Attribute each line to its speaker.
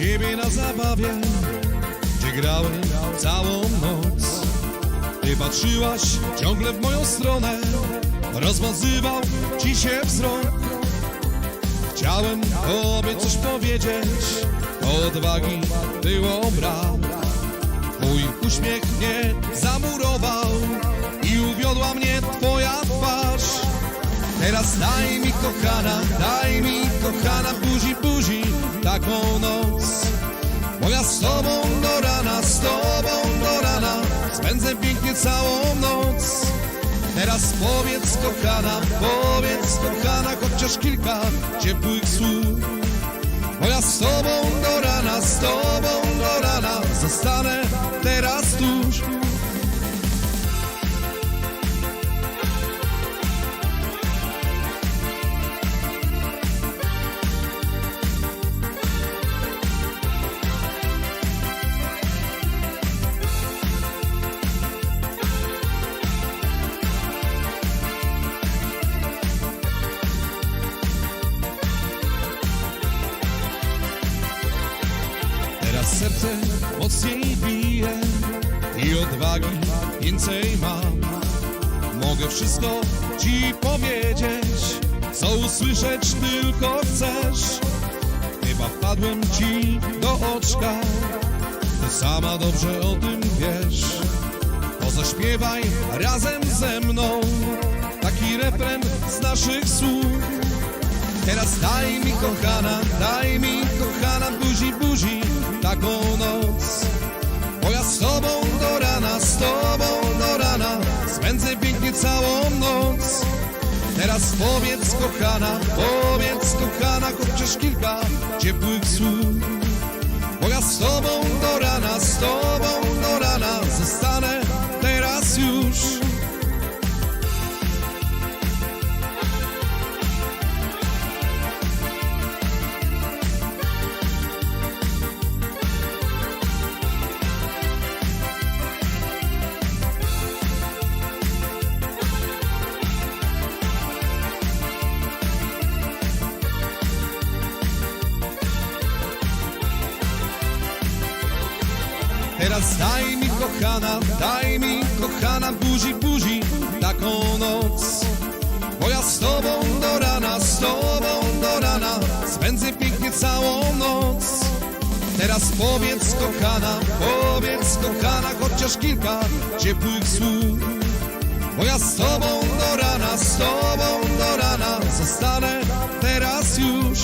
Speaker 1: Ciebie na zabawie, grałem całą noc. Ty patrzyłaś ciągle w moją stronę, rozmazywał ci się wzrok. Chciałem tobie coś powiedzieć, odwagi było brak. Twój uśmiech mnie zamurował i uwiodła mnie twoja twarz. Teraz daj mi kochana, daj mi kochana buzi, buzi taką noc. Moja z pięknie całą noc. Teraz powiedz kochana, powiedz kochana, chociaż kilka ciepłych słów. Moja z tobą Teraz serce mocniej bije i odwagi więcej mam. Mogę wszystko ci powiedzieć, co usłyszeć tylko chcesz. Chyba wpadłem ci do oczka, ty sama dobrze o tym wiesz. To zaśpiewaj razem ze mną taki refren z naszych słów. Teraz daj mi kochana, daj mi Teraz powiedz kochana, powiedz kochana, chociaż kilka ciepłych słów. Bo ja z tobą Teraz daj mi kochana, daj mi kochana buzi, buzi taką noc. Bo ja z tobą do rana, z tobą do rana spędzę pięknie całą noc. Teraz powiedz kochana, powiedz kochana, chociaż kilka ciepłych słów. Bo ja z tobą do rana, z tobą do rana zostanę teraz już.